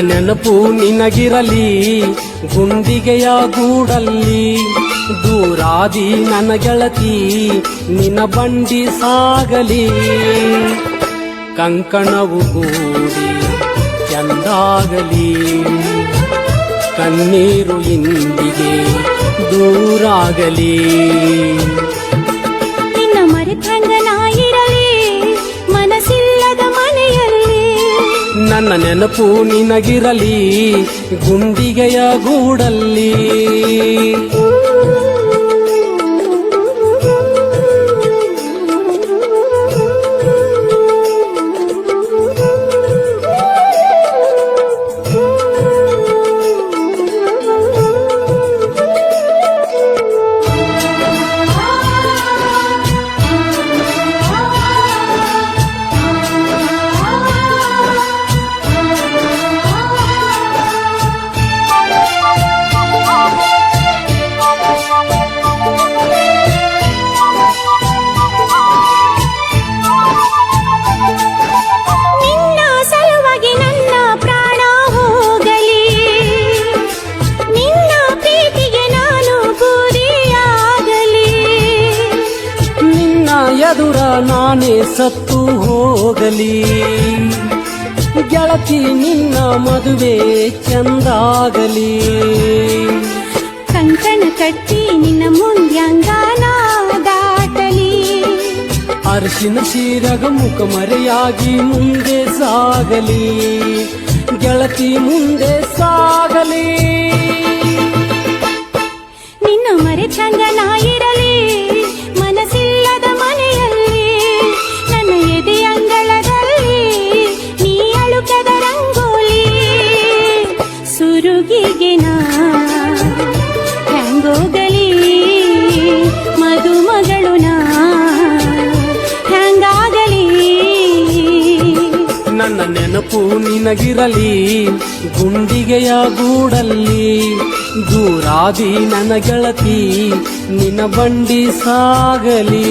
ನೆನಪು ನಿನಗಿರಲಿ, ಗುಂಡಿಗೆಯ ಗೂಡಲ್ಲಿ. ದೂರಾದಿ ನನ್ನ ಗೆಳತಿ ನಿನ ಬಂಡಿ ಸಾಗಲಿ. ಕಂಕಣವು ಗೂಡಿ ಚಂದಾಗಲಿ. ಕಣ್ಣೀರು ಇಂದಿಗೆ ದೂರಾಗಲಿ. ನಿನ್ನ ಮರೆತಂಗ ನೆನಪು ನಿನಗಿರಲಿ ಗುಂಡಿಗೆಯ ಗೂಡಲ್ಲಿ. ಎದುರ ನಾನೇ ಸತ್ತು ಹೋಗಲಿ. ಗೆಳತಿ ನಿನ್ನ ಮದುವೆ ಚಂದಾಗಲಿ. ಕಂಕಣ ಕಟ್ಟಿ ನಿನ್ನ ಮುಂದ್ಯಂಗಾನ ದಾಟಲಿ ಅರಿಶಿನ ಸೀರಗ ಮುಖ ಮರೆಯಾಗಿ ಮುಂದೆ ಸಾಗಲಿ. ಗೆಳತಿ ಮುಂದೆ ನೆನಪು ನಿನಗಿರಲಿ ಗುಂಡಿಗೆಯ ಗೂಡಲ್ಲಿ ದೂರಾದಿ ನನ್ನ ಗೆಳತಿ ನಿನ್ನ ಬಂಡಿ ಸಾಗಲಿ.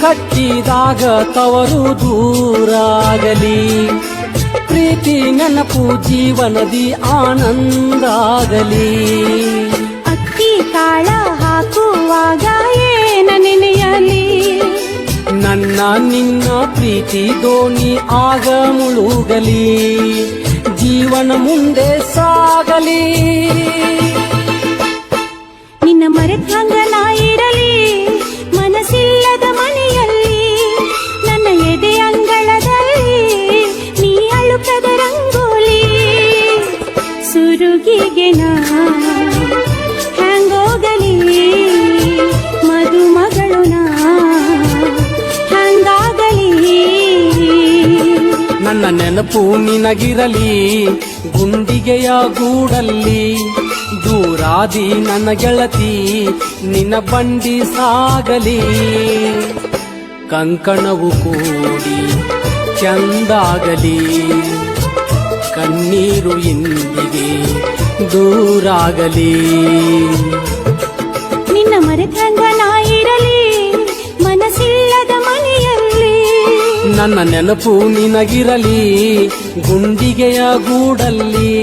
ಕಟ್ಟಿದಾಗ ತವರು ದೂರಾಗಲಿ. ಪ್ರೀತಿ ನೆನಪು ಜೀವನದಿ ಆನಂದಾಗಲಿ. ಅಕ್ಕಿ ಕಾಳ ಹಾಕುವಾಗ ಏನ ನೆನೆಯಲಿ? ನನ್ನ ನಿನ್ನ ಪ್ರೀತಿ ದೋಣಿ ಆಗ ಮುಳುಗಲಿ. ಜೀವನ ಮುಂದೆ ಸಾಗಲಿ. ನಿನ್ನ ಮರೆತಂಗ ನೆನಪು ನಿನಗಿರಲಿ, ಗುಂಡಿಗೆಯ ಗೂಡಲ್ಲಿ ದೂರಾದಿ ನನ್ನ ಗೆಳತಿ, ನಿನ್ನ ಬಂಡಿ ಸಾಗಲಿ. ಕಂಕಣವು ಕೂಡಿ ಚಂದಾಗಲಿ, ಕಣ್ಣೀರು ಇಂದಿಗೆ ದೂರಾಗಲಿ. ನಿನ್ನ ಮರೆತಂಗ ನಾ ನನ್ನ ನೆನಪು ನಿನಗಿರಲಿ ಗುಂಡಿಗೆಯ ಗೂಡಲ್ಲಿ.